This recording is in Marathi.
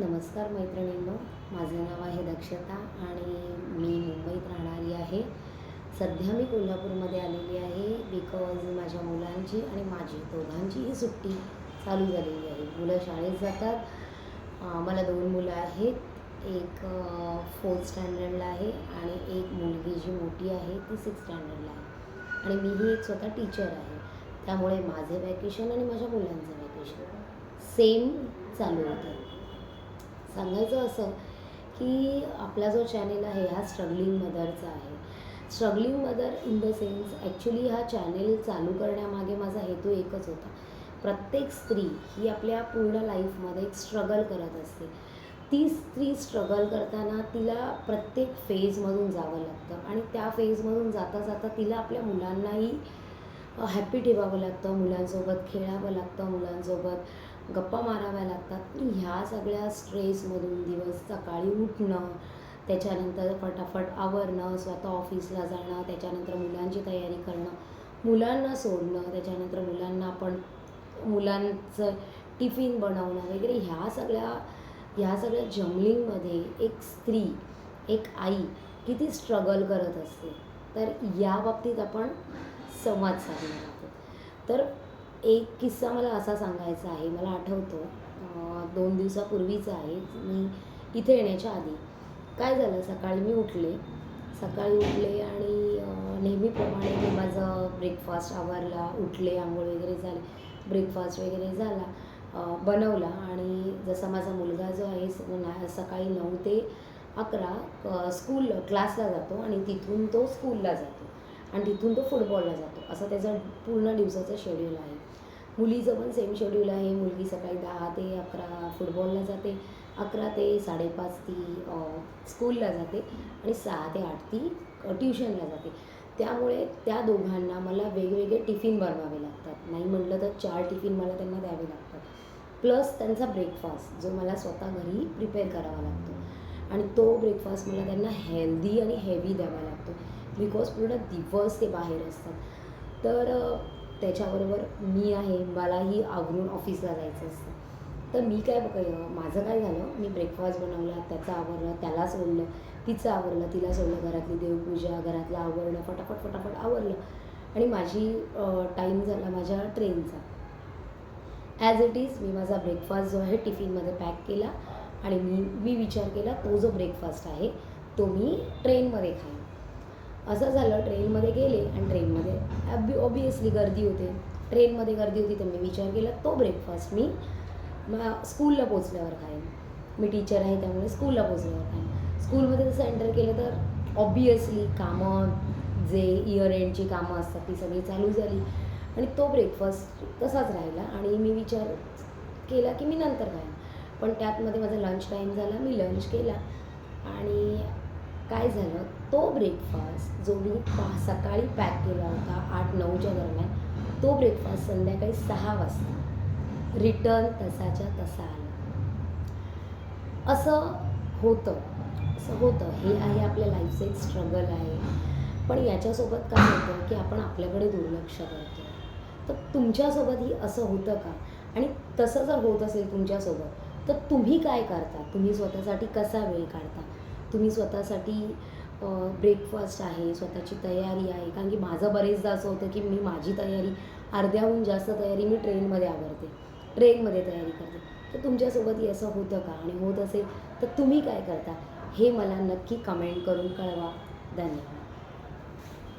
नमस्कार मैत्रिणींनो माझं नाव आहे दक्षता आणि मी मुंबईत राहणारी आहे. सध्या मी कोल्हापूरमध्ये आलेली आहे बिकॉज माझ्या मुलांची आणि माझी दोघांचीही सुट्टी चालू झालेली आहे. मुलं शाळेत जातात. मला दोन मुलं आहेत. एक फोर्थ स्टँडर्डला आहे आणि एक मुलगी जी मोठी आहे ती सिक्स स्टँडर्डला आहे. आणि मीही एक स्वतः टीचर आहे. त्यामुळे माझे वॅकेशन आणि माझ्या मुलांचं वॅकेशन सेम चालू होतं. सांगायचं असं की आपला जो चॅनेल आहे हा स्ट्रगलिंग मदरचा आहे. Struggling mother in the sense actually हा चॅनेल चालू करण्यामागे माझा हेतू एकच होता. प्रत्येक स्त्री ही आपल्या पूर्ण लाईफमध्ये एक स्ट्रगल करत असते. ती स्त्री स्ट्रगल करताना तिला प्रत्येक फेजमधून जावं लागतं आणि त्या फेजमधून जाता जाता तिला आपल्या मुलांनाही हॅप्पी ठेवावं लागतं. मुलांसोबत खेळावं लागतं मुलांसोबत गप्पा माराव्या लागतात. ह्या सगळ्या स्ट्रेसमधून दिवस सकाळी उठणं त्याच्यानंतर फटाफट आवरणं स्वतः ऑफिसला जाणं त्याच्यानंतर मुलांची तयारी करणं मुलांना सोडणं त्याच्यानंतर मुलांना आपण मुलांचं टिफिन बनवणं वगैरे ह्या सगळ्या ह्या सगळ्या जमलिंगमध्ये एक स्त्री एक आई किती स्ट्रगल करत असते. तर या बाबतीत आपण संवाद साधणार आहोत. तर एक किस्सा मला असा सांगायचा आहे मला आठवतो. दोन दिवसापूर्वीचा आहे मी इथे येण्याच्या आधी. काय झालं सकाळी मी उठले. सकाळी उठले आणि नेहमीप्रमाणे मी माझं ब्रेकफास्ट आवरला उठले आंघोळ वगैरे झाले ब्रेकफास्ट वगैरे झाला बनवला. आणि जसा माझा मुलगा जो आहे ना- सकाळी नऊ ते अकरा स्कूल क्लासला जातो आणि तिथून तो स्कूलला जातो. आणि तिथून तो फुटबॉलला जातो. असं त्याचं पूर्ण दिवसाचं शेड्यूल आहे. मुलीचं पण सेम शेड्यूल आहे. मुलगी सकाळी दहा ते अकरा फुटबॉलला जाते. अकरा ते साडेपाच ती स्कूलला जाते आणि सहा ते आठ ती ट्युशनला जाते. त्यामुळे त्या दोघांना मला वेगवेगळे टिफिन बनवावे लागतात. नाही म्हटलं तर चार टिफिन मला त्यांना द्यावे लागतात. प्लस त्यांचा ब्रेकफास्ट जो मला स्वतः घरी प्रिपेअर करावा लागतो. आणि तो ब्रेकफास्ट मला त्यांना हेल्दी आणि हेवी द्यावा लागतो. बिकॉज पूर्ण दिवस ते बाहेर असतात. तर त्याच्याबरोबर मी आहे मलाही आवरून ऑफिसला जायचं असतं. तर मी काय बघ माझं काय झालं मी ब्रेकफास्ट बनवला त्याचं आवरलं त्याला सोडलं तिचं आवरलं तिला सोडलं घरातली देवपूजा घरातलं आवरणं फटाफट फटाफट आवरलं. आणि माझी टाईम झाला माझ्या ट्रेनचा ॲज इट इज मी माझा ब्रेकफास्ट जो आहे टिफिनमध्ये पॅक केला आणि मी मी विचार केला तो जो ब्रेकफास्ट आहे तो मी ट्रेनमध्ये खाईन. असं झालं ट्रेनमध्ये गेले आणि ट्रेनमध्ये ॲबी ऑबियसली गर्दी होते. ट्रेनमध्ये गर्दी होती तर मी विचार केला तो ब्रेकफास्ट मी स्कूलला पोचल्यावर खाईन. मी टीचर आहे त्यामुळे स्कूलला पोचल्यावर खाईन. स्कूलमध्ये जसं एंटर केलं तर ऑबियसली कामं जे इयर एंडची कामं असतात ती सगळी चालू झाली. आणि तो ब्रेकफास्ट तसाच राहिला आणि मी विचार केला की मी नंतर खाईन. पण त्यातमध्ये माझा लंच टाईम झाला मी लंच केला आणि काय झालं? तो ब्रेकफास्ट जो मी पा सकाळी पॅक केला होता आठ नऊच्या दरम्यान तो ब्रेकफास्ट संध्याकाळी सहा वाजता. रिटर्न तसाच्या तसा आला. असं होतं. असं होतं. हे आहे आपल्या लाईफचं एक स्ट्रगल आहे. पण याच्यासोबत काय होतं की आपण आपल्याकडे दुर्लक्ष करतो. तर तुमच्यासोबतही असं होतं का? आणि तसं जर होत असेल तुमच्यासोबत तर तुम्ही काय करता? तुम्ही स्वतःसाठी कसा वेळ काढता? तुम्ही स्वतःसाठी ब्रेकफास्ट आहे स्वतःची तयारी आहे. कारण की माझं बरेचदा असं होतं की मी माझी तयारी अर्ध्याहून जास्त तयारी मी ट्रेनमध्ये आवडते ट्रेनमध्ये तयारी करते. तर तुमच्यासोबत असं होतं का? आणि होत असेल तर तुम्ही काय करता? हे मला नक्की कमेंट करून कळवा. धन्यवाद.